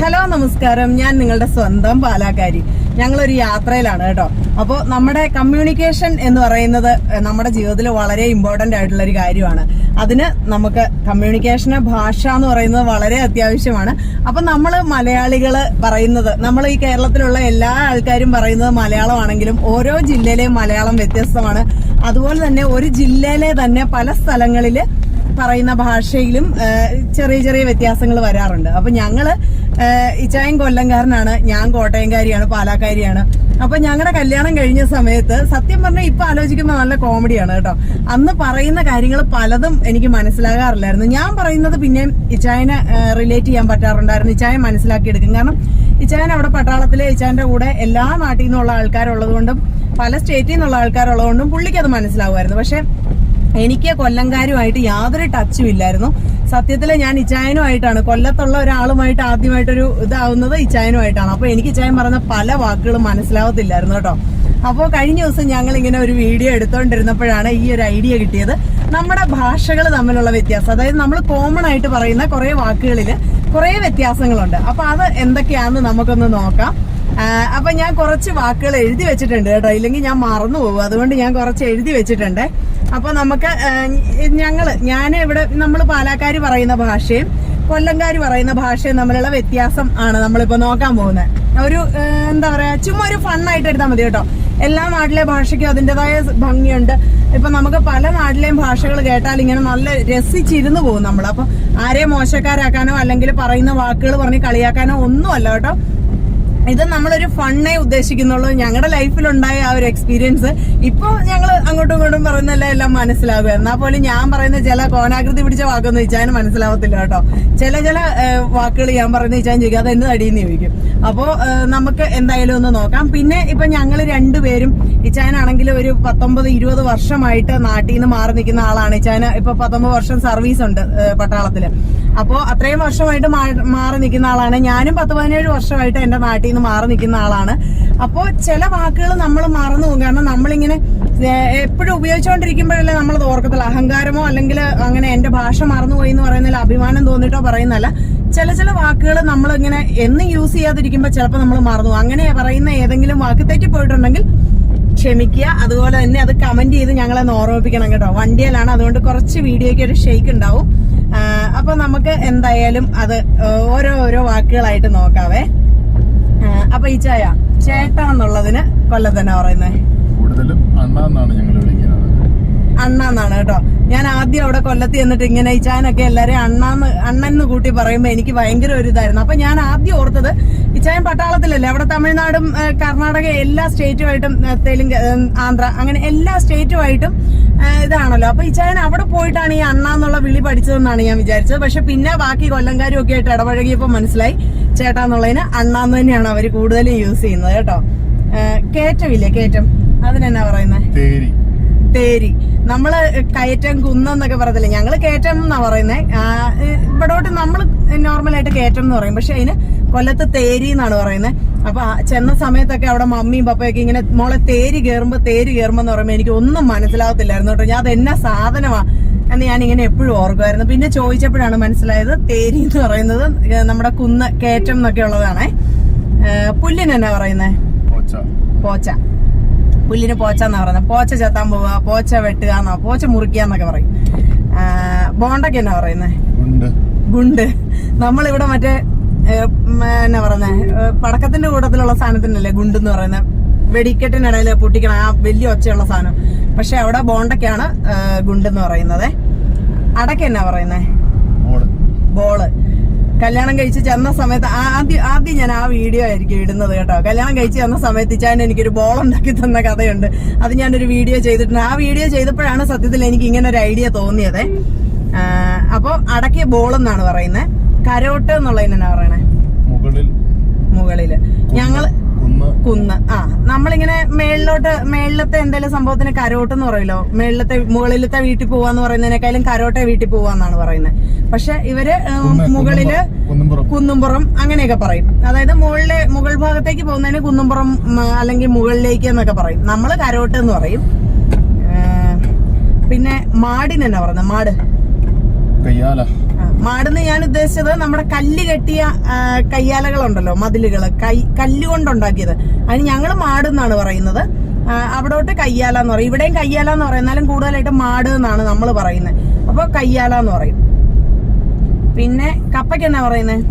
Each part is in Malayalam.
ഹലോ നമസ്കാരം. ഞാൻ നിങ്ങളുടെ സ്വന്തം പാലാക്കാരി. ഞങ്ങളൊരു യാത്രയിലാണ് കേട്ടോ. അപ്പോൾ നമ്മുടെ കമ്മ്യൂണിക്കേഷൻ എന്ന് പറയുന്നത് നമ്മുടെ ജീവിതത്തിൽ വളരെ ഇമ്പോർട്ടന്റ് ആയിട്ടുള്ള ഒരു കാര്യമാണ്. അതിന് നമുക്ക് കമ്മ്യൂണിക്കേഷന് ഭാഷ എന്ന് പറയുന്നത് വളരെ അത്യാവശ്യമാണ്. അപ്പം നമ്മൾ മലയാളികൾ പറയുന്നത് നമ്മൾ ഈ കേരളത്തിലുള്ള എല്ലാ ആൾക്കാരും പറയുന്നത് മലയാളമാണെങ്കിലും ഓരോ ജില്ലയിലെയും മലയാളം വ്യത്യസ്തമാണ്. അതുപോലെ തന്നെ ഒരു ജില്ലയിലെ തന്നെ പല സ്ഥലങ്ങളിൽ പറയുന്ന ഭാഷയിലും ചെറിയ ചെറിയ വ്യത്യാസങ്ങൾ വരാറുണ്ട്. അപ്പൊ ഞങ്ങൾ ഇച്ചായം കൊല്ലംകാരനാണ് ഞാൻ കോട്ടയംകാരിയാണ് പാലാക്കാരിയാണ്. അപ്പൊ ഞങ്ങളുടെ കല്യാണം കഴിഞ്ഞ സമയത്ത് സത്യം പറഞ്ഞാൽ ഇപ്പൊ ആലോചിക്കുമ്പോൾ നല്ല കോമഡിയാണ് കേട്ടോ. അന്ന് പറയുന്ന കാര്യങ്ങൾ പലതും എനിക്ക് മനസ്സിലാകാറില്ലായിരുന്നു. ഞാൻ പറയുന്നത് പിന്നെയും ഇച്ചായനെ റിലേറ്റ് ചെയ്യാൻ പറ്റാറുണ്ടായിരുന്നു. ഇച്ചായൻ മനസ്സിലാക്കിയെടുക്കും കാരണം ഇച്ചായൻ അവിടെ പട്ടാളത്തിലെ ഇച്ചായന്റെ കൂടെ എല്ലാ നാട്ടിൽ നിന്നുള്ള ആൾക്കാരുള്ളത് കൊണ്ടും പല സ്റ്റേറ്റിൽ നിന്നുള്ള ആൾക്കാരുള്ളതുകൊണ്ടും പുള്ളിക്ക് അത് മനസ്സിലാവുമായിരുന്നു. പക്ഷെ എനിക്ക് കൊല്ലംകാരുമായിട്ട് യാതൊരു ടച്ചും ഇല്ലായിരുന്നു. സത്യത്തിൽ ഞാൻ ഇച്ചായനുമായിട്ടാണ്. കൊല്ലത്തുള്ള ഒരാളുമായിട്ട് ആദ്യമായിട്ടൊരു ഇതാവുന്നത് ഇച്ചായനുമായിട്ടാണ്. അപ്പൊ എനിക്ക് ഇച്ചായൻ പറഞ്ഞ പല വാക്കുകളും മനസ്സിലാവത്തില്ലായിരുന്നു കേട്ടോ. അപ്പോൾ കഴിഞ്ഞ ദിവസം ഞങ്ങൾ ഇങ്ങനെ ഒരു വീഡിയോ എടുത്തോണ്ടിരുന്നപ്പോഴാണ് ഈ ഒരു ഐഡിയ കിട്ടിയത്. നമ്മുടെ ഭാഷകൾ തമ്മിലുള്ള വ്യത്യാസം. അതായത് നമ്മൾ കോമൺ ആയിട്ട് പറയുന്ന കുറെ വാക്കുകളിൽ കുറെ വ്യത്യാസങ്ങളുണ്ട്. അപ്പൊ അത് എന്തൊക്കെയാണെന്ന് നമുക്കൊന്ന് നോക്കാം. അപ്പൊ ഞാൻ കുറച്ച് വാക്കുകൾ എഴുതി വെച്ചിട്ടുണ്ട് കേട്ടോ. ഇല്ലെങ്കിൽ ഞാൻ മറന്നു പോകും അതുകൊണ്ട് ഞാൻ കുറച്ച് എഴുതി വെച്ചിട്ടുണ്ട്. അപ്പൊ നമുക്ക് ഞങ്ങൾ ഞാൻ ഇവിടെ നമ്മൾ പാലാക്കാര് പറയുന്ന ഭാഷയും കൊല്ലംകാർ പറയുന്ന ഭാഷയും തമ്മിലുള്ള വ്യത്യാസം ആണ് നമ്മളിപ്പോ നോക്കാൻ പോകുന്നത്. ഒരു എന്താ പറയാ ചുമ്മാ ഒരു ഫണ്ണായിട്ട് എടുത്താൽ മതി കേട്ടോ. എല്ലാ നാട്ടിലെ ഭാഷയ്ക്കും അതിന്റെതായ ഭംഗിയുണ്ട്. ഇപ്പൊ നമുക്ക് പല നാട്ടിലെയും ഭാഷകൾ കേട്ടാൽ ഇങ്ങനെ നല്ല രസിച്ചിരുന്നു പോകും നമ്മൾ അപ്പൊ ആരെയും മോശക്കാരാക്കാനോ അല്ലെങ്കിൽ പറയുന്ന വാക്കുകൾ പറഞ്ഞ് കളിയാക്കാനോ ഒന്നുമല്ല കേട്ടോ. ഇത് നമ്മളൊരു ഫണ്ണേ ഉദ്ദേശിക്കുന്നുള്ളൂ. ഞങ്ങളുടെ ലൈഫിൽ ലൈഫിലുണ്ടായ ആ ഒരു എക്സ്പീരിയൻസ് ഇപ്പൊ ഞങ്ങൾ അങ്ങോട്ടും ഇങ്ങോട്ടും പറയുന്നല്ല എല്ലാം മനസ്സിലാകും എന്നാൽ പോലും ഞാൻ പറയുന്ന ചില കോനാകൃതി പിടിച്ച വാക്കൊന്നും ഇച്ചാൻ മനസ്സിലാവത്തില്ല കേട്ടോ. ചില ചില വാക്കുകൾ ഞാൻ പറയുന്ന ഇച്ചാൻ ചോദിക്കും അത് എന്ത് അടിയെന്ന് ചോദിക്കും. അപ്പോ നമുക്ക് എന്തായാലും ഒന്ന് നോക്കാം. പിന്നെ ഇപ്പൊ ഞങ്ങൾ രണ്ടുപേരും ഇച്ചാനാണെങ്കിൽ ഒരു പത്തൊമ്പത് ഇരുപത് വർഷമായിട്ട് നാട്ടിൽ നിന്ന് മാറി നിൽക്കുന്ന ആളാണ് ഇച്ചാന്. ഇപ്പൊ പത്തൊമ്പത് വർഷം സർവീസ് ഉണ്ട് പട്ടാളത്തിൽ. അപ്പോ അത്രയും വർഷമായിട്ട് മാറി നിൽക്കുന്ന ആളാണ്. ഞാനും പത്ത് പതിനേഴ് വർഷമായിട്ട് എന്റെ നാട്ടിൽ നിന്ന് മാറി നിൽക്കുന്ന ആളാണ്. അപ്പോ ചില വാക്കുകൾ നമ്മൾ മറന്നു പോകും. കാരണം നമ്മളിങ്ങനെ എപ്പോഴും ഉപയോഗിച്ചുകൊണ്ടിരിക്കുമ്പോഴല്ലേ നമ്മൾ ഓർക്കത്തില്ല അഹങ്കാരമോ അല്ലെങ്കിൽ അങ്ങനെ എന്റെ ഭാഷ മറന്നുപോയി എന്ന് പറയുന്നതിൽ അഭിമാനം തോന്നിട്ടോ പറയുന്നല്ല ചില ചില വാക്കുകൾ നമ്മൾ ഇങ്ങനെ എന്നും യൂസ് ചെയ്യാതിരിക്കുമ്പോൾ ചിലപ്പോൾ നമ്മൾ മറന്നു. അങ്ങനെ പറയുന്ന ഏതെങ്കിലും വാക്ക് തെറ്റിപ്പോയിട്ടുണ്ടെങ്കിൽ ക്ഷമിക്കുക. അതുപോലെ തന്നെ അത് കമന്റ് ചെയ്ത് ഞങ്ങളെ ഓർമ്മിപ്പിക്കണം കേട്ടോ. വണ്ടിയിലാണ്. അതുകൊണ്ട് കുറച്ച് വീഡിയോയ്ക്ക് ഒരു ഷെയ്ക്ക് ഉണ്ടാവും. അപ്പൊ നമുക്ക് എന്തായാലും അത് ഓരോ ഓരോ വാക്കുകളായിട്ട് നോക്കാവേ. അപ്പൊ ഈ ചായ ചേട്ട എന്നുള്ളതിന് കൊല്ലം തന്നെ പറയുന്നത് കൂടുതലും അണ്ണ എന്നാണ് ഞങ്ങൾ വിളിക്കുന്നത്. അണ്ണാന്നാണ് കേട്ടോ. ഞാൻ ആദ്യം അവിടെ കൊല്ലത്ത് ചെന്നിട്ട് ഇങ്ങനെ ഈ ചായനൊക്കെ എല്ലാരെയും അണ്ണാന്ന് അണ്ണെന്ന് കൂട്ടി പറയുമ്പോ എനിക്ക് ഭയങ്കര ഒരു ഇതായിരുന്നു. അപ്പൊ ഞാൻ ആദ്യം ഓർത്തത് ഈ ചായൻ പട്ടാളത്തിലല്ലേ? അവിടെ തമിഴ്നാടും കർണാടക എല്ലാ സ്റ്റേറ്റുമായിട്ടും തെലുങ്ക് ആന്ധ്ര അങ്ങനെ എല്ലാ സ്റ്റേറ്റുമായിട്ടും ഇതാണല്ലോ. അപ്പൊ ഈ ചായൻ അവിടെ പോയിട്ടാണ് ഈ അണ്ണ എന്നുള്ള വിളി പഠിച്ചതെന്നാണ് ഞാൻ വിചാരിച്ചത്. പക്ഷെ പിന്നെ ബാക്കി കൊല്ലംകാരും ഒക്കെ ആയിട്ട് ഇടപഴകിയപ്പോ മനസ്സിലായി ചേട്ടാന്നുള്ളതിന് അണ്ണാന്ന് തന്നെയാണ് അവർ കൂടുതലും യൂസ് ചെയ്യുന്നത് കേട്ടോ. കേറ്റമില്ലേ കേറ്റം? കയറ്റം അതിനെന്നാ പറയുന്നത് തേരി. തേരി. നമ്മൾ കയറ്റം കുന്നെന്നൊക്കെ പറയത്തില്ലേ? ഞങ്ങൾ കയറ്റം എന്നാ പറയുന്നേ? ആ, ഇവിടോട്ട് നമ്മൾ നോർമലായിട്ട് കയറ്റം എന്ന് പറയും. പക്ഷെ അതിന് കൊല്ലത്ത് തേരി എന്നാണ് പറയുന്നത് അപ്പൊ ചെന്ന സമയത്തൊക്കെ അവിടെ മമ്മിയും പപ്പയൊക്കെ ഇങ്ങനെ മോളെ തേരി കയറുമ്പോ തേരി കയറുമ്പോ എന്ന് പറയുമ്പോ എനിക്ക് ഒന്നും മനസ്സിലാവത്തില്ലായിരുന്നു കേട്ടോ. ഞാൻ അത് എന്നാ സാധനമാ എന്ന് ഞാൻ ഇങ്ങനെ എപ്പോഴും ഓർക്കുമായിരുന്നു. പിന്നെ ചോദിച്ചപ്പോഴാണ് മനസ്സിലായത് തേരി എന്ന് പറയുന്നത് നമ്മുടെ കുന്ന് കയറ്റം എന്നൊക്കെ ഉള്ളതാണേ. പുല്ലിന് എന്നാ പറയുന്നേ? പോച്ച. പുല്ലിന് പോച്ച എന്നാ പറയുന്നത് പോച്ച ചെത്താൻ പോവുക പോച്ച വെട്ടുക എന്നാ പോച്ച മുറിക്കുക എന്നൊക്കെ പറയും. ബോണ്ടൊക്കെ എന്നാ പറയുന്നേ? ഗുണ്ട്. നമ്മളിവിടെ മറ്റേ എന്നാ പറയുന്നത് പടക്കത്തിന്റെ കൂട്ടത്തിലുള്ള സാധനത്തിനല്ലേ ഗുണ്ട് എന്ന് പറയുന്നത് വെടിക്കെട്ടിനിടയിൽ പൊട്ടിക്കണ ആ വലിയ ഒച്ചയുള്ള സാധനം. പക്ഷെ അവിടെ ബോണ്ടയ്ക്കാണ് ഗുണ്ട് ഗുണ്ടെന്ന് പറയുന്നത്. അടക്ക എന്നാ പറയുന്നേ? ബോൾ. കല്യാണം കഴിച്ച് ചെന്ന സമയത്ത് ആദ്യം ആദ്യം ഞാൻ ആ വീഡിയോ ആയിരിക്കും ഇടുന്നത് കേട്ടോ. കല്യാണം കഴിച്ച് ചെന്ന സമയത്ത് ഇച്ചാൻ എനിക്കൊരു ബോൾ ഉണ്ടാക്കി തന്ന കഥയുണ്ട്. അത് ഞാനൊരു വീഡിയോ ചെയ്തിട്ടുണ്ട്. ആ വീഡിയോ ചെയ്തപ്പോഴാണ് സത്യത്തിൽ എനിക്ക് ഇങ്ങനെ ഒരു ഐഡിയ തോന്നിയത്. അപ്പോൾ അടക്കിയ ബോൾ എന്നാണ് പറയുന്നത് കരോട്ട് എന്നുള്ള പറയണേ? മുകളിൽ മുകളിൽ. ഞങ്ങൾ കുന്ന്. ആ നമ്മളിങ്ങനെ മേളിലോട്ട് മേളിലത്തെ എന്തെങ്കിലും സംഭവത്തിന് കരോട്ട് എന്ന് പറയല്ലോ? മേളിലത്തെ മുകളിലത്തെ വീട്ടിൽ പോവാന്ന് പറയുന്നതിനേക്കാളും കരോട്ടെ വീട്ടിൽ പോവാന്നാണ് പറയുന്നത് പക്ഷെ ഇവർ മുകളിൽ കുന്നുംപുറം. അങ്ങനെയൊക്കെ പറയും. അതായത് മുകളിലെ മുകൾ ഭാഗത്തേക്ക് പോകുന്നതിന് കുന്നുംപുറം അല്ലെങ്കിൽ മുകളിലേക്ക് എന്നൊക്കെ പറയും. നമ്മൾ കരോട്ട് എന്ന് പറയും. പിന്നെ മാടിന് എന്നാ പറയുന്നത് മാട്. കയ്യാല. മാടെന്ന് ഞാൻ ഉദ്ദേശിച്ചത് നമ്മുടെ കല്ല് കെട്ടിയ കയ്യാലകളുണ്ടല്ലോ മതിലുകൾ കൈ കല്ല് കല്ലുകൊണ്ടുണ്ടാക്കിയത് അതിന് ഞങ്ങൾ മാടെന്നാണ് പറയുന്നത്. അവിടോട്ട് കയ്യാല എന്ന് പറയും. ഇവിടെയും കയ്യാല എന്ന് പറയും. എന്നാലും കൂടുതലായിട്ട് മാട് എന്നാണ് നമ്മൾ പറയുന്നത്. അപ്പൊ കയ്യാല എന്ന് പറയും. പിന്നെ കപ്പയ്ക്ക് എന്നാ പറയുന്നത്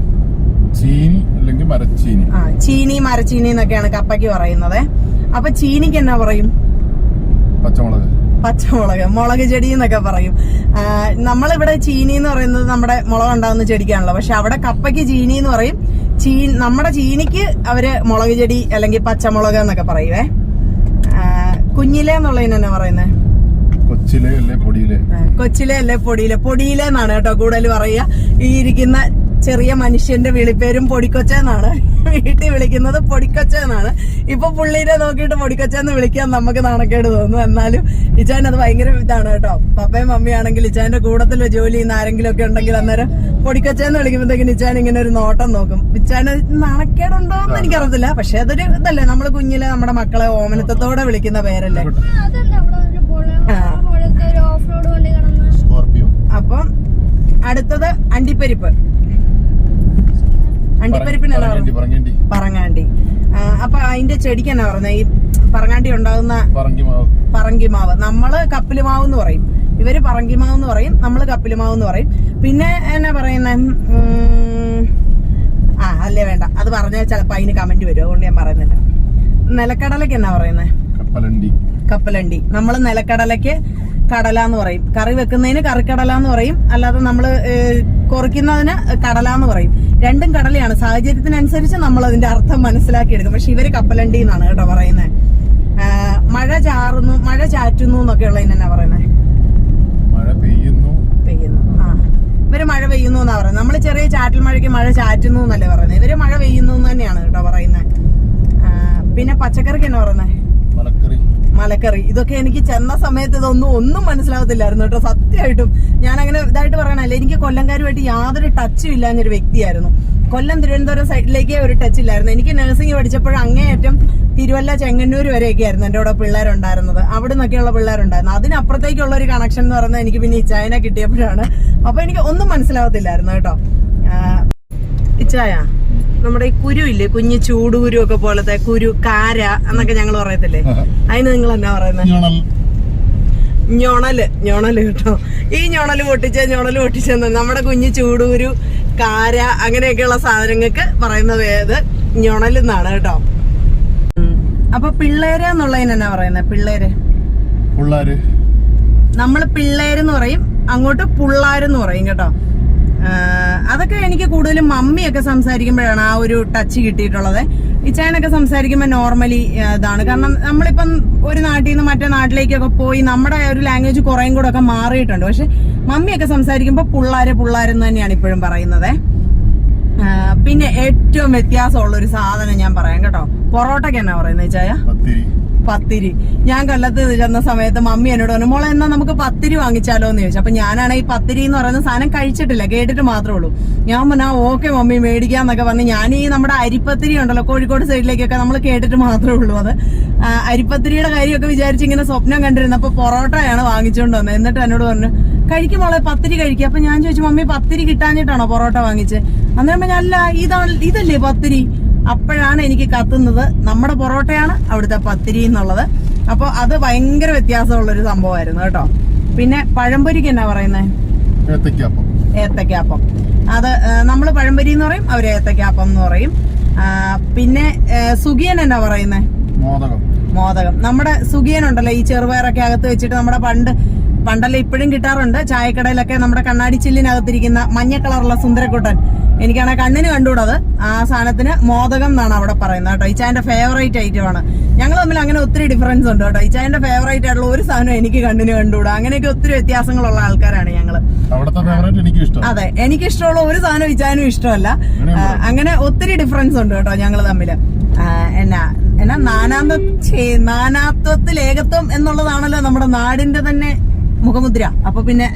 ചീനി അല്ലെങ്കിൽ മരച്ചീനി. ആ ചീനി മരച്ചീനി എന്നൊക്കെയാണ് കപ്പയ്ക്ക് പറയുന്നത്. അപ്പൊ ചീനിക്ക് എന്നാ പറയും? പച്ചമുളക്. പച്ചമുളക് മുളക് ചെടി എന്നൊക്കെ പറയും. നമ്മളിവിടെ ചീനി എന്ന് പറയുന്നത് നമ്മുടെ മുളക് ഉണ്ടാകുന്ന ചെടിക്കാണല്ലോ. പക്ഷെ അവിടെ കപ്പയ്ക്ക് ചീനി എന്ന് പറയും. ചീ നമ്മുടെ ചീനിക്ക് അവർ മുളക് ചെടി അല്ലെങ്കിൽ പച്ചമുളക് എന്നൊക്കെ പറയുവേ. കുഞ്ഞിലെ എന്നുള്ളതിന് തന്നെ പറയുന്നത് കൊച്ചിലെ അല്ലേ പൊടിയിലെ? കൊച്ചിലെ അല്ലേ പൊടിയിലെ? പൊടിയിലെ എന്നാണ് കേട്ടോ കൂടുതൽ പറയുക. ഈ ഇരിക്കുന്ന ചെറിയ മനുഷ്യന്റെ വിളിപ്പേരും പൊടിക്കൊച്ച എന്നാണ് വീട്ടിൽ വിളിക്കുന്നത് പൊടിക്കൊച്ച എന്നാണ് ഇപ്പൊ പുള്ളീനെ നോക്കിയിട്ട് പൊടിക്കൊച്ച എന്ന് വിളിക്കാൻ നമുക്ക് നാണക്കേട് തോന്നുന്നു എന്നാലും ഇച്ചാൻ അത് ഭയങ്കര ഇതാണ് കേട്ടോ പപ്പയും മമ്മിയാണെങ്കിൽ ഇച്ചാന്റെ കൂടത്തിൽ ജോലി ചെയ്യുന്ന ആരെങ്കിലും ഒക്കെ ഉണ്ടെങ്കിൽ അന്നേരം പൊടിക്കൊച്ച എന്ന് വിളിക്കുമ്പോഴത്തേക്കും ഇച്ചാൻ ഇങ്ങനെ ഒരു നോട്ടം നോക്കും ഇച്ചാന് നാണക്കേടുണ്ടോ എന്ന് എനിക്കറിയത്തില്ല പക്ഷെ അതൊരു ഇതല്ലേ നമ്മൾ കുഞ്ഞിലെ നമ്മുടെ മക്കളെ ഓമനത്തത്തോടെ വിളിക്കുന്ന പേരല്ലേ അപ്പം അടുത്തത് ഒരു ബോള- ആ. പോലത്തെ ഒരു ഓഫ് റോഡ് വണ്ടി കിടന്ന് സ്കോർപിയോ അപ്പം അടുത്തത് അണ്ടിപ്പരിപ്പ് അണ്ടിപ്പരിപ്പിന് പറങ്ങേണ്ടി അപ്പൊ അതിന്റെ ചെടിക്ക് എന്നാ പറഞ്ഞ ഈ പറങ്ങാണ്ടി ഉണ്ടാകുന്ന പറങ്കി പറങ്കിമാവ് നമ്മൾ കപ്പിലുമാവ് എന്ന് പറയും. ഇവർ പറങ്കിമാവ് എന്ന് പറയും. നമ്മൾ കപ്പിലുമാവ് എന്ന് പറയും. പിന്നെ എന്നാ പറയുന്ന? ആ അല്ലേ വേണ്ട. അത് പറഞ്ഞാൽ ചിലപ്പോ അതിന് കമന്റ് വരും. അതുകൊണ്ട് ഞാൻ പറയുന്നില്ല. നിലക്കടലക്ക് എന്നാ പറയുന്നത് കപ്പലണ്ടി. കപ്പലണ്ടി. നമ്മൾ നിലക്കടലക്ക് കടല എന്ന് പറയും. കറി വെക്കുന്നതിന് കറിക്കടല എന്ന് പറയും. അല്ലാതെ നമ്മൾ കുറയ്ക്കുന്നതിന് കടല എന്ന് പറയും. രണ്ടും കടലയാണ്. സാഹചര്യത്തിനനുസരിച്ച് നമ്മൾ അതിന്റെ അർത്ഥം മനസ്സിലാക്കിയെടുക്കും. പക്ഷെ ഇവർ കപ്പലണ്ടി എന്നാണ് കേട്ടോ പറയുന്നത്. മഴ ചാറുന്നു മഴ ചാറ്റുന്നു എന്നൊക്കെ എന്നാ പറയുന്നത് മഴ പെയ്യുന്നു. പെയ്യുന്നു. ആ. ഇവർ മഴ പെയ്യുന്നു എന്നാ പറയുന്നത്. നമ്മൾ ചെറിയ ചാറ്റൽ മഴയ്ക്ക് മഴ ചാറ്റുന്നു എന്നല്ലേ പറയുന്നത്. ഇവർ മഴ പെയ്യുന്നു എന്ന് തന്നെയാണ് കേട്ടോ പറയുന്നത്. പിന്നെ പച്ചക്കറിക്ക് എന്നാ പറയുന്നത് മലക്കറി. ഇതൊക്കെ എനിക്ക് ചെന്ന സമയത്ത് ഇതൊന്നും ഒന്നും മനസ്സിലാവത്തില്ലായിരുന്നു കേട്ടോ. സത്യമായിട്ടും ഞാൻ അങ്ങനെ ഇതായിട്ട് പറയണല്ലേ എനിക്ക് കൊല്ലംകാരുമായിട്ട് യാതൊരു ടച്ചും ഇല്ലാന്നൊരു വ്യക്തിയായിരുന്നു. കൊല്ലം തിരുവനന്തപുരം സൈഡിലേക്ക് ഒരു ടച്ച് ഇല്ലായിരുന്നു. എനിക്ക് നഴ്സിംഗ് പഠിച്ചപ്പോഴും അങ്ങേയറ്റം തിരുവല്ല ചെങ്ങന്നൂർ വരെയൊക്കെ ആയിരുന്നു എന്റെ കൂടെ പിള്ളേരുണ്ടായിരുന്നത്. അവിടെ നിന്നൊക്കെയുള്ള പിള്ളേരുണ്ടായിരുന്നു. അതിനപ്പുറത്തേക്കുള്ള ഒരു കണക്ഷൻ എന്ന് പറയുന്നത് എനിക്ക് പിന്നെ ഈ കിട്ടിയപ്പോഴാണ്. അപ്പൊ എനിക്ക് ഒന്നും മനസ്സിലാവത്തില്ലായിരുന്നു കേട്ടോ. ഇച്ചായ നമ്മുടെ ഈ കുരു ഇല്ലേ? കുഞ്ഞ് ചൂടുകുരു ഒക്കെ പോലത്തെ കുരു കാര എന്നൊക്കെ ഞങ്ങൾ പറയത്തില്ലേ? അതിന് നിങ്ങൾ എന്നാ പറയുന്നത് ഞൊണൽ. ഞൊണൽ കേട്ടോ. ഈ ഞൊണൽ പൊട്ടിച്ച ഞൊണൽ പൊട്ടിച്ചെന്ന് നമ്മുടെ കുഞ്ഞ് ചൂടൂരു കാര അങ്ങനെയൊക്കെയുള്ള സാധനങ്ങൾക്ക് പറയുന്നത് ഏത്? ഞൊണലെന്നാണ് കേട്ടോ. അപ്പൊ പിള്ളേര് എന്നുള്ളതിന് എന്നാ പറയുന്നത് പിള്ളേര്. നമ്മൾ നമ്മൾ പിള്ളേരെന്ന് പറയും അങ്ങോട്ട് പുള്ളാരെന്ന് പറയും കേട്ടോ. അതൊക്കെ എനിക്ക് കൂടുതലും മമ്മിയൊക്കെ സംസാരിക്കുമ്പോഴാണ് ആ ഒരു ടച്ച് കിട്ടിയിട്ടുള്ളത്. ഇച്ചായനൊക്കെ സംസാരിക്കുമ്പോൾ നോർമലി ഇതാണ്. കാരണം നമ്മളിപ്പം ഒരു നാട്ടിൽ നിന്ന് മറ്റേ നാട്ടിലേക്കൊക്കെ പോയി നമ്മുടെ ഒരു ലാംഗ്വേജ് കുറേയും കൂടെ ഒക്കെ മാറിയിട്ടുണ്ട്. പക്ഷെ മമ്മിയൊക്കെ സംസാരിക്കുമ്പോൾ പിള്ളേരെ പുള്ളാരെന്ന് തന്നെയാണ് ഇപ്പോഴും പറയുന്നത്. പിന്നെ ഏറ്റവും വ്യത്യാസമുള്ള ഒരു സാധനം ഞാൻ പറയാം കേട്ടോ. പൊറോട്ടയ്ക്ക് എന്നാ പറയുന്നത് ചായ പത്തിരി. ഞാൻ കള്ളത്ത് ചെന്ന സമയത്ത് മമ്മി എന്നോട് പറഞ്ഞു മോളെ എന്നാ നമുക്ക് പത്തിരി വാങ്ങിച്ചാലോ എന്ന് ചോദിച്ചു. അപ്പൊ ഞാനാണ് ഈ പത്തിരി എന്ന് പറയുന്ന സാധനം കഴിച്ചിട്ടില്ല കേട്ടിട്ട് മാത്രമേ ഉള്ളൂ. ഞാൻ പറഞ്ഞാ ഓക്കെ മമ്മി മേടിക്കാന്നൊക്കെ പറഞ്ഞ് ഞാൻ ഈ നമ്മുടെ അരിപ്പത്തിരി ഉണ്ടല്ലോ കോഴിക്കോട് സൈഡിലേക്കൊക്കെ നമ്മൾ കേട്ടിട്ട് മാത്രമേ ഉള്ളൂ അത്. അരിപ്പത്തിരിയുടെ കാര്യമൊക്കെ വിചാരിച്ച് ഇങ്ങനെ സ്വപ്നം കണ്ടിരുന്നു കണ്ടിരുന്നപ്പോ പൊറോട്ടയാണ് വാങ്ങിച്ചുകൊണ്ട് വന്നത് എന്നിട്ട് എന്നോട് പറഞ്ഞു കഴിക്കും മോളെ പത്തിരി കഴിക്കുക അപ്പൊ ഞാൻ ചോദിച്ചു മമ്മി പത്തിരി കിട്ടാഞ്ഞിട്ടാണോ പൊറോട്ട വാങ്ങിച്ചത് അന്നേരം ഞാൻ അല്ല ഇതാണ് ഇതല്ലേ പത്തിരി? അപ്പോഴാണ് എനിക്ക് കത്തുന്നത്. നമ്മുടെ പൊറോട്ടയാണ് അവിടുത്തെ പത്തിരി എന്നുള്ളത്. അപ്പോൾ അത് ഭയങ്കര വ്യത്യാസമുള്ളൊരു സംഭവമായിരുന്നു കേട്ടോ. പിന്നെ പഴംപൊരിക്ക് എന്നാ പറയുന്നത് ഏത്തക്കാപ്പം അത് നമ്മൾ പഴംപൊരി എന്ന് പറയും അവർ ഏത്തക്കാപ്പം എന്ന് പറയും. പിന്നെ സുഖിയൻ എന്നാ പറയുന്നത് മോദകം. മോദകം. നമ്മുടെ സുഖിയൻ ഉണ്ടല്ലോ ഈ ചെറുപയറൊക്കെ അകത്ത് വെച്ചിട്ട് നമ്മുടെ പണ്ട് പണ്ടല്ല ഇപ്പോഴും കിട്ടാറുണ്ട്. ചായക്കടയിലൊക്കെ നമ്മുടെ കണ്ണാടി ചില്ലിനകത്തിരിക്കുന്ന മഞ്ഞ കളറുള്ള സുന്ദരക്കുട്ടൻ. എനിക്കാണെ കണ്ണിന് കണ്ടുകൂടത്? ആ സാധനത്തിന് മോദകം എന്നാണ് അവിടെ പറയുന്നത് കേട്ടോ. ഇച്ചായന്റെ ഫേവറേറ്റ് ഐറ്റം ആണ്. ഞങ്ങൾ തമ്മിൽ അങ്ങനെ ഒത്തിരി ഡിഫറൻസ് ഉണ്ട് കേട്ടോ. ഇച്ചായന്റെ ഫേവറേറ്റ് ആയിട്ടുള്ള ഒരു സാധനം എനിക്ക് കണ്ണിന് കണ്ടുകൂടാ. അങ്ങനെയൊക്കെ ഒത്തിരി വ്യത്യാസങ്ങളുള്ള ആൾക്കാരാണ് ഞങ്ങൾ അതെ എനിക്ക് ഇഷ്ടമുള്ള ഒരു സാധനം ഇച്ചാനും ഇഷ്ടമല്ല. അങ്ങനെ ഒത്തിരി ഡിഫറൻസ് ഉണ്ട് കേട്ടോ ഞങ്ങൾ തമ്മിൽ എന്നാ എന്നാ നാനാത്വ ഛേ, നാനാത്വത്തിൽ ഏകത്വം എന്നുള്ളതാണല്ലോ നമ്മുടെ നാടിന്റെ തന്നെ മുഖമുദ്ര. അപ്പൊ പിന്നെ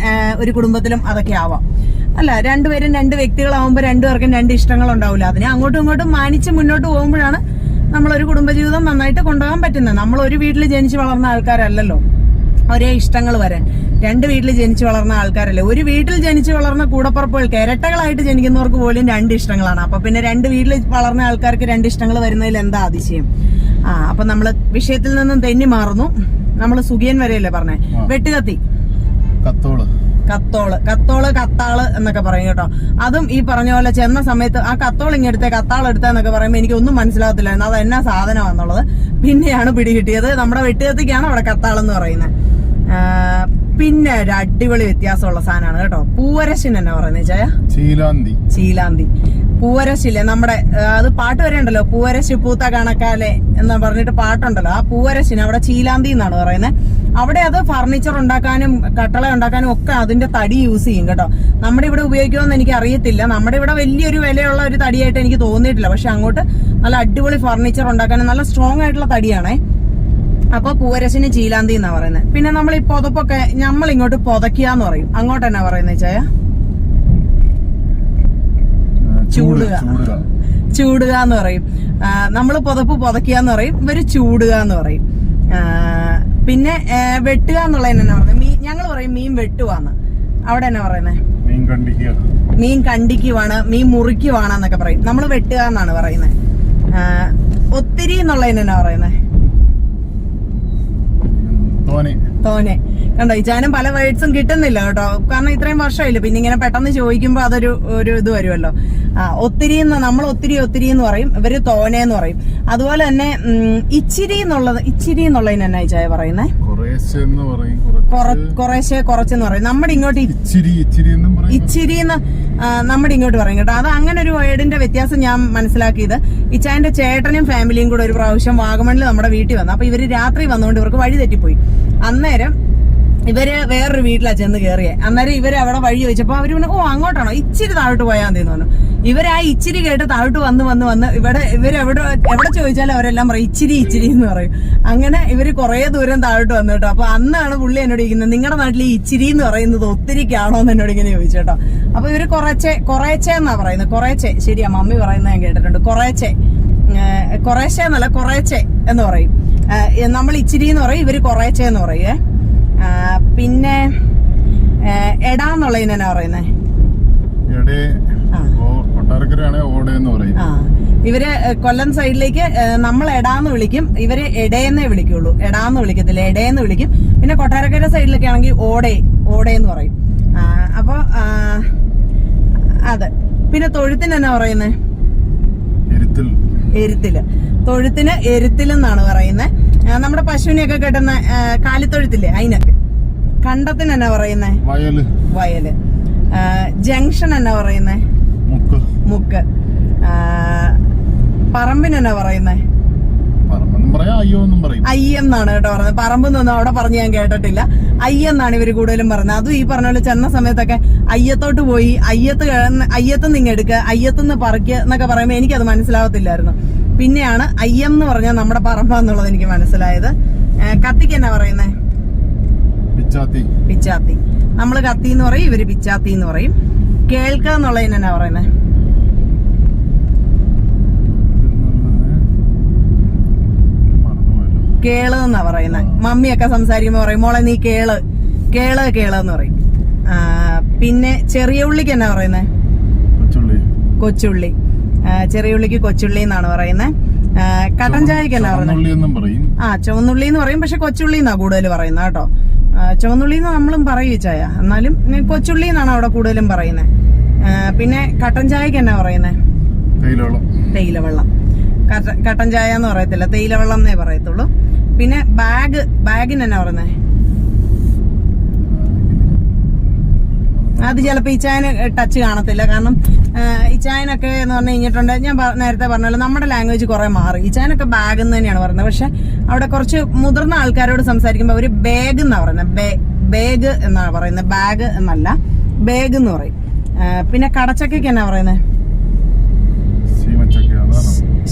ഒരു കുടുംബത്തിലും അതൊക്കെ ആവാം. അല്ല രണ്ടുപേരും രണ്ട് വ്യക്തികളാവുമ്പോൾ രണ്ടുപേർക്കും രണ്ട് ഇഷ്ടങ്ങൾ ഉണ്ടാവില്ല അതിനെ അങ്ങോട്ടും ഇങ്ങോട്ടും മാനിച്ച് മുന്നോട്ട് പോകുമ്പോഴാണ് നമ്മളൊരു കുടുംബജീവിതം നന്നായിട്ട് കൊണ്ടുപോകാൻ പറ്റുന്നത്. നമ്മൾ ഒരു വീട്ടിൽ ജനിച്ച് വളർന്ന ആൾക്കാരല്ലല്ലോ. ഒരേ ഇഷ്ടങ്ങൾ വരാൻ രണ്ട് വീട്ടിൽ ജനിച്ചു വളർന്ന ആൾക്കാരല്ലേ. ഒരു വീട്ടിൽ ജനിച്ചു വളർന്ന കൂടപ്പുറപ്പുകൾക്ക് ഇരട്ടകളായിട്ട് ജനിക്കുന്നവർക്ക് പോലും രണ്ട് ഇഷ്ടങ്ങളാണ്. അപ്പൊ പിന്നെ രണ്ട് വീട്ടിൽ വളർന്ന ആൾക്കാർക്ക് രണ്ട് ഇഷ്ടങ്ങൾ വരുന്നതിൽ എന്താ അതിശയം? ആ അപ്പൊ നമ്മൾ വിഷയത്തിൽ നിന്നും തെന്നി മാറുന്നു. നമ്മൾ സുഖിയൻ വരെയല്ലേ പറഞ്ഞേ. വെട്ടുകത്തി. കത്തോൾ. കത്തോൾ. കത്തോൾ കത്താൾ എന്നൊക്കെ പറയും കേട്ടോ. അതും ഈ പറഞ്ഞ പോലെ ചെന്ന സമയത്ത് ആ കത്തോൾ ഇങ്ങെടുത്തെ കത്താൾ എടുത്തെന്നൊക്കെ പറയുമ്പോൾ എനിക്ക് ഒന്നും മനസ്സിലാകത്തില്ലായിരുന്നു. അത് എന്നാ സാധനമാണെന്നുള്ളത് പിന്നെയാണ് പിടികിട്ടിയത്. നമ്മുടെ വെട്ടുകത്തിക്കാണ് അവിടെ കത്താളെന്ന് പറയുന്നത്. പിന്നെ ഒരു അടിപൊളി വ്യത്യാസമുള്ള സാധനമാണ് കേട്ടോ. പൂവരശിൻ എന്നാ പറയുന്നത് ചായ ചീലാന്തി. ചീലാന്തി. പൂവരശില്ലേ നമ്മുടെ അത് പാട്ട് വരെ ഉണ്ടല്ലോ പൂവരശി പൂത്ത കണക്കാലെ എന്ന് പറഞ്ഞിട്ട് പാട്ടുണ്ടല്ലോ. ആ പൂവരശിന് അവിടെ ചീലാന്തി എന്നാണ് പറയുന്നത്. അവിടെ അത് ഫർണിച്ചർ ഉണ്ടാക്കാനും കട്ടള ഉണ്ടാക്കാനും ഒക്കെ അതിന്റെ തടി യൂസ് ചെയ്യും കേട്ടോ. നമ്മുടെ ഇവിടെ ഉപയോഗിക്കുമെന്ന് എനിക്ക് അറിയത്തില്ല. നമ്മുടെ ഇവിടെ വലിയൊരു വിലയുള്ള ഒരു തടിയായിട്ട് എനിക്ക് തോന്നിയിട്ടില്ല. പക്ഷെ അങ്ങോട്ട് നല്ല അടിപൊളി ഫർണിച്ചർ ഉണ്ടാക്കാനും നല്ല സ്ട്രോങ് ആയിട്ടുള്ള തടിയാണേ. അപ്പൊ പൂവരശിന് ചീലാന്തി എന്നാ പറയുന്നത് പിന്നെ നമ്മൾ ഈ പുതപ്പൊക്കെ നമ്മൾ ഇങ്ങോട്ട് പുതയ്ക്കുക എന്ന് പറയും. അങ്ങോട്ട് എന്നാ പറയുന്നത് ചായ? ചൂടുക. ചൂടുക. ചൂടുക എന്ന് പറയും. നമ്മൾ പുതപ്പ് പുതയ്ക്കുക എന്ന് പറയും. ഇവർ ചൂടുക എന്ന് പറയും. പിന്നെ വെട്ടുക എന്നുള്ളതിന് എന്നാ പറയുന്നത് മീൻ ഞങ്ങൾ പറയും മീൻ വെട്ടുവാന്ന്. അവിടെ എന്നാ പറയുന്നത് മീൻ കണ്ടിക്കുവാണ് മീൻ മുറിക്കുവാണ് എന്നൊക്കെ പറയും. നമ്മൾ വെട്ടുക എന്നാണ് പറയുന്നത് ഒത്തിരി എന്നുള്ളതിന് എന്നാ പറയുന്നത് തോനെ. കണ്ടോ ഇച്ചാനും പല വേർഡ്സും കിട്ടുന്നില്ല കേട്ടോ. കാരണം ഇത്രയും വർഷമായില്ല. പിന്നെ ഇങ്ങനെ പെട്ടെന്ന് ചോദിക്കുമ്പോ അതൊരു ഒരു ഇത് വരുമല്ലോ. ആ ഒത്തിരി നമ്മൾ ഒത്തിരി ഒത്തിരി എന്ന് പറയും ഇവർ തോനെ എന്ന് പറയും. അതുപോലെ തന്നെ ഇച്ചിരി എന്നുള്ളത് ഇച്ചിരി എന്നുള്ളതിന് എന്നാ ചായ പറയുന്നേ? കുറേശ്ശെ കുറച്ചെന്ന് പറയും. നമ്മുടെ ഇങ്ങോട്ട് ഇച്ചിരി ഇച്ചിരി എന്നും പറയും. ഇച്ചിരി എന്ന് നമ്മുടെ ഇങ്ങോട്ട് പറയും കേട്ടോ. അത് അങ്ങനെ ഒരു വേർഡിന്റെ വ്യത്യാസം ഞാൻ മനസ്സിലാക്കിയത്. ഇച്ചായന്റെ ചേട്ടനും ഫാമിലിയും കൂടെ ഒരു പ്രാവശ്യം വാഗമണിൽ നമ്മുടെ വീട്ടിൽ വന്നു. അപ്പൊ ഇവർ രാത്രി വന്നുകൊണ്ട് ഇവർക്ക് വഴി തെറ്റിപ്പോയി. അന്നേരം ഇവർ വേറൊരു വീട്ടിലാ ചെന്ന് കയറിയേ അന്നേരം ഇവർ അവിടെ വഴി ചോദിച്ചപ്പോ അവർ പറഞ്ഞു ഓ അങ്ങോട്ടാണോ? ഇച്ചിരി താഴോട്ട് പോയാൽ മതി പറഞ്ഞു. ഇവർ ആ ഇച്ചിരി കേട്ട് താഴോട്ട് വന്ന് വന്ന് വന്ന് ഇവിടെ ഇവർ എവിടെ എവിടെ ചോദിച്ചാലും അവരെല്ലാം പറയും ഇച്ചിരി ഇച്ചിരി എന്ന് പറയും. അങ്ങനെ ഇവർ കുറേ ദൂരം താഴോട്ട് വന്നു കേട്ടോ. അപ്പൊ അന്നാണ് പുള്ളി എന്നോട് ഇരിക്കുന്നത് നിങ്ങളുടെ നാട്ടിൽ ഈ ഇച്ചിരി എന്ന് പറയുന്നത് ഒത്തിരിക്കാണോ എന്ന് എന്നോട് ഇങ്ങനെ ചോദിച്ചു കേട്ടോ. അപ്പൊ ഇവർ കുറച്ചേ കുറേച്ചെ എന്നാ പറയുന്നത് കുറേച്ചേ. ശരിയാ മമ്മി പറയുന്നത് ഞാൻ കേട്ടിട്ടുണ്ട്. കുറേച്ചേ കുറേശ്ശേ എന്നല്ല കുറേച്ചെ എന്ന് പറയും. നമ്മൾ ഇച്ചിരി എന്ന് പറയും ഇവർ കുറേച്ചെ എന്ന് പറയേ പിന്നെ എടാ എടാന്നുള്ളതിന് എന്നാ പറയുന്നേ. ഇവർ കൊല്ലം സൈഡിലേക്ക് നമ്മൾ എടാന്ന് വിളിക്കും ഇവർ എടയെന്നേ വിളിക്കുള്ളൂ. എടാന്ന് വിളിക്കത്തില്ല എടേന്ന് വിളിക്കും. പിന്നെ കൊട്ടാരക്കര സൈഡിലൊക്കെ ആണെങ്കിൽ ഓടേ ഓടേന്ന് പറയും. അപ്പൊ അതെ. പിന്നെ തൊഴുത്തിന് എന്നാ പറയുന്നേ? എരുത്തിൽ. എരുത്തിൽ. തൊഴുത്തിന് എരുത്തിലെന്നാണ് പറയുന്നത് നമ്മുടെ പശുവിനെയൊക്കെ കെട്ടുന്ന കാലിത്തൊഴുത്തില്ലേ അതിനൊക്കെ കണ്ടത്തിന് എന്നാ പറയുന്നേ? വയൽ. വയൽ. ജംഗ്ഷൻ എന്നാ പറയുന്നേ? മുക്ക്. പറമ്പിന് എന്നാ പറയുന്നേ? അയ്യെന്നാണ് കേട്ടോ പറഞ്ഞത്. പറമ്പെന്നൊന്നും അവിടെ പറഞ്ഞ് ഞാൻ കേട്ടിട്ടില്ല. അയ്യെന്നാണ് ഇവർ കൂടുതലും പറഞ്ഞത്. അതും ഈ പറഞ്ഞ പോലെ ചെന്ന സമയത്തൊക്കെ അയ്യത്തോട്ട് പോയി അയ്യത്ത് അയ്യത്ത് നിന്ന് എടുക്കുക അയ്യത്തുനിന്ന് പറിക്കുക എന്നൊക്കെ പറയുമ്പോൾ എനിക്കത് മനസ്സിലാവത്തില്ലായിരുന്നു. പിന്നെയാണ് അയ്യം എന്ന് പറഞ്ഞാൽ നമ്മുടെ പറമ്പ എന്നുള്ളത് എനിക്ക് മനസ്സിലായത്. കത്തിക്ക് എന്നാ പറയുന്നേ? പിച്ചാത്തി. പിച്ചാത്തി. നമ്മൾ കത്തി എന്ന് പറയും ഇവർ പിച്ചാത്തി എന്ന് പറയും. കേൾക്കുക എന്നുള്ളതിന് എന്നാ പറയുന്നേ? കേൾ എന്നാ പറയുന്നത് മമ്മിയൊക്കെ സംസാരിക്കുമ്പോ പറയും മോളെ നീ കേൾ. കേൾ കേൾ എന്ന് പറയും. പിന്നെ ചെറിയ ഉള്ളിക്ക് എന്നാ പറയുന്നത് കൊച്ചുള്ളി. കൊച്ചുള്ളി ആ, ചെറിയ ഉള്ളിക്ക് കൊച്ചുള്ളി എന്നാണ് പറയുന്നത് കട്ടൻ ചായക്കല്ല പറയുന്നത് ആ ചുവന്നുള്ളി എന്ന് പറയും. പക്ഷെ കൊച്ചുള്ളി എന്നാ കൂടുതൽ പറയുന്നത് കേട്ടോ. ചുവന്നുള്ളി എന്ന് നമ്മളും പറയും ചായ. എന്നാലും കൊച്ചുള്ളി എന്നാണ് അവിടെ കൂടുതലും പറയുന്നത് പിന്നെ കട്ടൻ ചായക്ക് എന്നാ പറയുന്നത് തേയിലവെള്ളം. തേയില കട്ടൻ ചായ എന്ന് പറയത്തില്ല. തേയിലവെള്ളം എന്നേ പറയത്തുള്ളൂ. പിന്നെ ബാഗ് ബാഗിന് എന്നാ പറയുന്നത് അത് ചിലപ്പോൾ ഇച്ചായന് ടച്ച് കാണത്തില്ല. കാരണം ഇച്ചായനൊക്കെ എന്ന് പറഞ്ഞു കഴിഞ്ഞിട്ടുണ്ട്. ഞാൻ നേരത്തെ പറഞ്ഞല്ലോ നമ്മുടെ ലാംഗ്വേജ് കുറെ മാറി. ഇച്ചായനൊക്കെ ബാഗ് എന്ന് തന്നെയാണ് പറയുന്നത്. പക്ഷെ അവിടെ കുറച്ച് മുതിർന്ന ആൾക്കാരോട് സംസാരിക്കുമ്പോൾ അവർ ബാഗ് എന്നാ പറയുന്നത്. ബാഗ് എന്നാണ് പറയുന്നത്. ബാഗ് എന്നല്ല ബാഗ് എന്ന് പറയും. പിന്നെ കടച്ചക്കയ്ക്ക് എന്നാ പറയുന്നത്?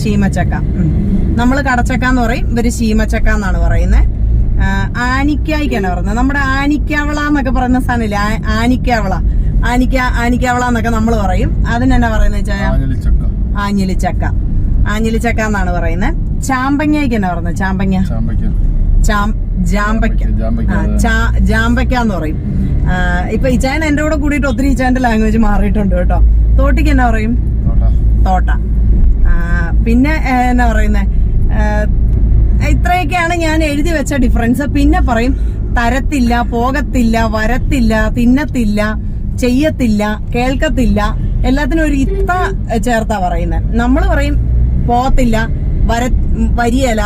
ശീമച്ചക്ക നമ്മൾ കടച്ചക്ക എന്ന് പറയും. ഇവർ ശീമച്ചക്ക എന്നാണ് പറയുന്നത്. ആനിക്കായ്ക്ക് പറഞ്ഞത് നമ്മുടെ ആനിക്കാവള എന്നൊക്കെ പറയുന്ന സാധനമില്ലേ? ആനിക്കാവള. ആനിക്ക ആനിക്കാവള എന്നൊക്കെ നമ്മൾ പറയും. അതിനെന്നാ പറയുന്നത് വെച്ചാൽ ആഞ്ഞലിച്ചക്ക. ആഞ്ഞിലിച്ചക്ക. എന്നാണ് പറയുന്നത്. ചാമ്പങ്ങയ്ക്ക് എന്നാ പറയുന്നത്? ചാമ്പങ്ങ. ആ, എന്ന് പറയും. ഇപ്പൊ ഇച്ചായൻ എന്റെ കൂടെ കൂടിയിട്ട് ഒത്തിരി ഇച്ചായന്റെ ലാംഗ്വേജ് മാറിയിട്ടുണ്ട് കേട്ടോ. തോട്ടിക്ക് എന്നാ പറയും. തോട്ട. പിന്നെ എന്നാ പറയുന്നേ? ഇത്രയൊക്കെയാണ് ഞാൻ എഴുതി വെച്ച ഡിഫറൻസ് പിന്നെ പറയും തരത്തില്ല പോകത്തില്ല വരത്തില്ല തിന്നത്തില്ല ചെയ്യത്തില്ല കേൾക്കത്തില്ല. എല്ലാത്തിനും ഒരു ഇത്ത ചേർത്താ പറയുന്നത് നമ്മൾ പറയും പോകത്തില്ല വര വരിയല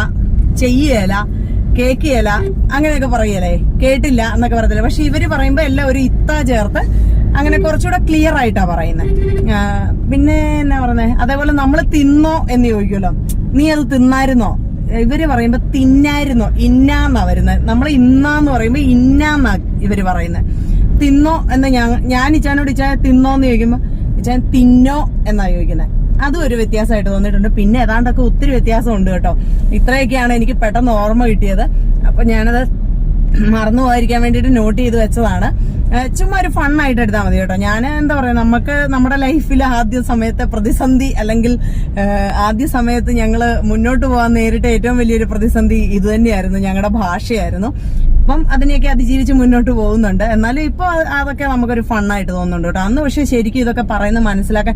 ചെയ്യല കേക്കിയല അങ്ങനെയൊക്കെ പറയലേ കേട്ടില്ല എന്നൊക്കെ പറയത്തില്ല? പക്ഷെ ഇവർ പറയുമ്പോ എല്ലാം ഒരു ഇത്ത ചേർത്ത് അങ്ങനെ കുറച്ചുകൂടെ ക്ലിയർ ആയിട്ടാ പറയുന്നത് പിന്നെ എന്നാ പറയുന്നത് അതേപോലെ നമ്മൾ തിന്നോ എന്ന് ചോദിക്കുമല്ലോ. നീ അത് തിന്നായിരുന്നോ? ഇവർ പറയുമ്പോ തിന്നായിരുന്നോ ഇന്നാന്നാ വരുന്നത്. നമ്മൾ ഇന്നാന്ന് പറയുമ്പോ ഇന്നാന്നാ ഇവർ പറയുന്നത്. തിന്നോ എന്ന് ഞാൻ ഇച്ചാനോട് ഇച്ചാ തിന്നോ എന്ന് ചോദിക്കുമ്പോ ഇച്ചാൻ തിന്നോ എന്നാ ചോദിക്കുന്നത് അതും ഒരു വ്യത്യാസമായിട്ട് തോന്നിയിട്ടുണ്ട്. പിന്നെ ഏതാണ്ടൊക്കെ ഒത്തിരി വ്യത്യാസമുണ്ട് കേട്ടോ. ഇത്രയൊക്കെയാണ് എനിക്ക് പെട്ടെന്ന് ഓർമ്മ കിട്ടിയത്. അപ്പൊ ഞാനത് മറന്നു പോകാതിരിക്കാൻ വേണ്ടിയിട്ട് നോട്ട് ചെയ്ത് വെച്ചതാണ്. ചുമ്മാ ഒരു ഫണ്ണായിട്ട് എടുത്താൽ മതി കേട്ടോ. ഞാൻ എന്താ പറയാ നമുക്ക് നമ്മുടെ ലൈഫിൽ ആദ്യ സമയത്തെ പ്രതിസന്ധി അല്ലെങ്കിൽ ആദ്യ സമയത്ത് ഞങ്ങൾ മുന്നോട്ട് പോകാൻ നേരിട്ട ഏറ്റവും വലിയൊരു പ്രതിസന്ധി ഇത് തന്നെയായിരുന്നു ഞങ്ങളുടെ ഭാഷയായിരുന്നു. അപ്പം അതിനെയൊക്കെ അതിജീവിച്ച് മുന്നോട്ട് പോകുന്നുണ്ട്. എന്നാലും ഇപ്പൊ അതൊക്കെ നമുക്കൊരു ഫണ്ണായിട്ട് തോന്നുന്നുണ്ട് കേട്ടോ. അന്ന് പക്ഷേ ശരിക്കും ഇതൊക്കെ പറയുന്നത് മനസ്സിലാക്കാൻ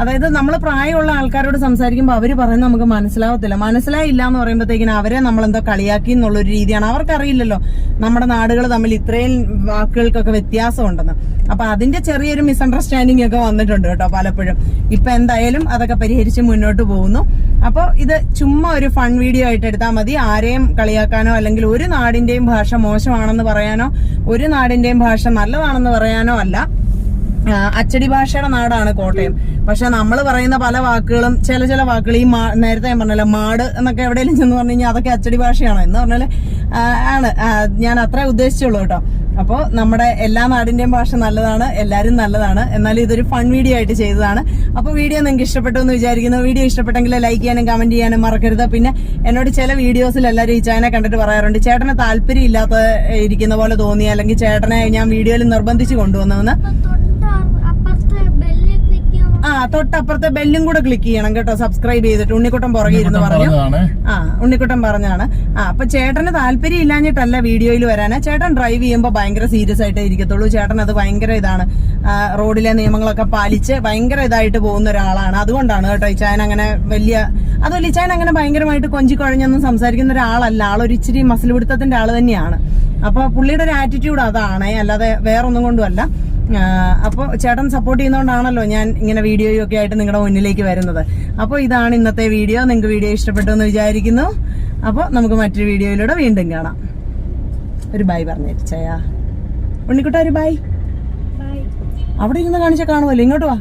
അതായത് നമ്മൾ പ്രായമുള്ള ആൾക്കാരോട് സംസാരിക്കുമ്പോൾ അവർ പറയുന്നത് നമുക്ക് മനസ്സിലാവത്തില്ല. മനസ്സിലായില്ല എന്ന് പറയുമ്പോഴത്തേക്കിനും അവരെ നമ്മൾ എന്തോ കളിയാക്കി എന്നുള്ളൊരു രീതിയാണ്. അവർക്കറിയില്ലല്ലോ. നമ്മുടെ നാടുകൾ തമ്മിൽ ഇത്രയും വാക്കുകൾക്കൊക്കെ വ്യത്യാസമുണ്ടെന്ന്. അപ്പൊ അതിന്റെ ചെറിയൊരു മിസ്അണ്ടർസ്റ്റാൻഡിംഗ് ഒക്കെ വന്നിട്ടുണ്ട് കേട്ടോ പലപ്പോഴും. ഇപ്പൊ എന്തായാലും അതൊക്കെ പരിഹരിച്ച് മുന്നോട്ട് പോകുന്നു. അപ്പോൾ ഇത് ചുമ്മാ ഒരു ഫൺ വീഡിയോ ആയിട്ട് എടുത്താൽ മതി. ആരെയും കളിയാക്കാനോ അല്ലെങ്കിൽ ഒരു നാടിന്റെയും ഭാഷ മോശമാണെന്ന് പറയാനോ ഒരു നാടിന്റെയും ഭാഷ നല്ലതാണെന്ന് പറയാനോ അല്ല. അച്ചടി ഭാഷയുടെ നാടാണ് കോട്ടയം. പക്ഷെ നമ്മൾ പറയുന്ന പല വാക്കുകളും ചില ചില വാക്കുകൾ ഈ നേരത്തെ ഞാൻ പറഞ്ഞല്ലോ മാട് എന്നൊക്കെ എവിടെയെങ്കിലും ചെന്ന് പറഞ്ഞു കഴിഞ്ഞാൽ അതൊക്കെ അച്ചടി ഭാഷയാണ്. എന്ന് പറഞ്ഞാൽ ആണ്. ഞാൻ അത്ര ഉദ്ദേശിച്ചുള്ളൂ കേട്ടോ. അപ്പോൾ നമ്മുടെ എല്ലാ നാടിന്റെയും ഭാഷ നല്ലതാണ് എല്ലാവരും നല്ലതാണ്. എന്നാലും ഇതൊരു ഫൺ വീഡിയോ ആയിട്ട് ചെയ്തതാണ്. അപ്പോൾ വീഡിയോ നിങ്ങൾക്ക് ഇഷ്ടപ്പെട്ടു എന്ന് വിചാരിക്കുന്നു. വീഡിയോ ഇഷ്ടപ്പെട്ടെങ്കിൽ ലൈക്ക് ചെയ്യാനും കമന്റ് ചെയ്യാനും മറക്കരുത്. പിന്നെ എന്നോട് ചില വീഡിയോസിൽ എല്ലാവരും ഈ ചായനെ കണ്ടിട്ട് പറയാറുണ്ട് ചേട്ടന് താല്പര്യം ഇല്ലാത്ത ഇരിക്കുന്ന പോലെ തോന്നി അല്ലെങ്കിൽ ചേട്ടനെ ഞാൻ വീഡിയോയിൽ നിർബന്ധിച്ച് കൊണ്ടുവന്നതെന്ന് അപ്പൊ തൊട്ട് അപ്പുറത്തെ ബെല്ല് ക്ലിക്ക് ചെയ്യാൻ ആ തൊട്ടപ്പുറത്തെ ബെല്ലും കൂടെ ക്ലിക്ക് ചെയ്യണം കേട്ടോ സബ്സ്ക്രൈബ് ചെയ്തിട്ട്. ഉണ്ണിക്കുട്ടൻ പുറകെ ഇരുന്ന് പറഞ്ഞു. ആ ഉണ്ണിക്കുട്ടൻ പറഞ്ഞാണ് ആ അപ്പൊ ചേട്ടന് താല്പര്യം ഇല്ലാഞ്ഞിട്ടല്ല വീഡിയോയിൽ വരാനാ. ചേട്ടൻ ഡ്രൈവ് ചെയ്യുമ്പോൾ ഭയങ്കര സീരിയസ് ആയിട്ടേ ഇരിക്കത്തുള്ളൂ. ചേട്ടൻ അത് ഭയങ്കര ഇതാണ്. റോഡിലെ നിയമങ്ങളൊക്കെ പാലിച്ച് ഭയങ്കര ഇതായിട്ട് പോകുന്ന ഒരാളാണ്. അതുകൊണ്ടാണ് കേട്ടോ ഇച്ചായൻ അങ്ങനെ വലിയ അതുപോലെ ഇച്ചായൻ അങ്ങനെ ഭയങ്കരമായിട്ട് കൊഞ്ചി കുഴഞ്ഞൊന്നും സംസാരിക്കുന്ന ഒരാളല്ല. ആളൊരു ഇച്ചിരി മസിൽ പിടുത്തത്തിന്റെ ആൾ തന്നെയാണ്. അപ്പൊ പുള്ളിയുടെ ഒരു ആറ്റിറ്റ്യൂഡ് അതാണ്. അല്ലാതെ വേറൊന്നും കൊണ്ടുമല്ല. അപ്പോൾ ചേട്ടൻ സപ്പോർട്ട് ചെയ്യുന്നതുകൊണ്ടാണല്ലോ ഞാൻ ഇങ്ങനെ വീഡിയോയും ഒക്കെ ആയിട്ട് നിങ്ങളുടെ മുന്നിലേക്ക് വരുന്നത്. അപ്പോൾ ഇതാണ് ഇന്നത്തെ വീഡിയോ. നിങ്ങൾക്ക് വീഡിയോ ഇഷ്ടപ്പെട്ടു എന്ന് വിചാരിക്കുന്നു. അപ്പോൾ നമുക്ക് മറ്റൊരു വീഡിയോയിലൂടെ വീണ്ടും കാണാം. ഒരു ബൈ പറഞ്ഞേച്ചയാ ഉണ്ണിക്കുട്ട ഒരു ബൈ ബൈ അവിടെ ഇരുന്ന് കാണിച്ചാൽ കാണുമല്ലോ ഇങ്ങോട്ട് വാ.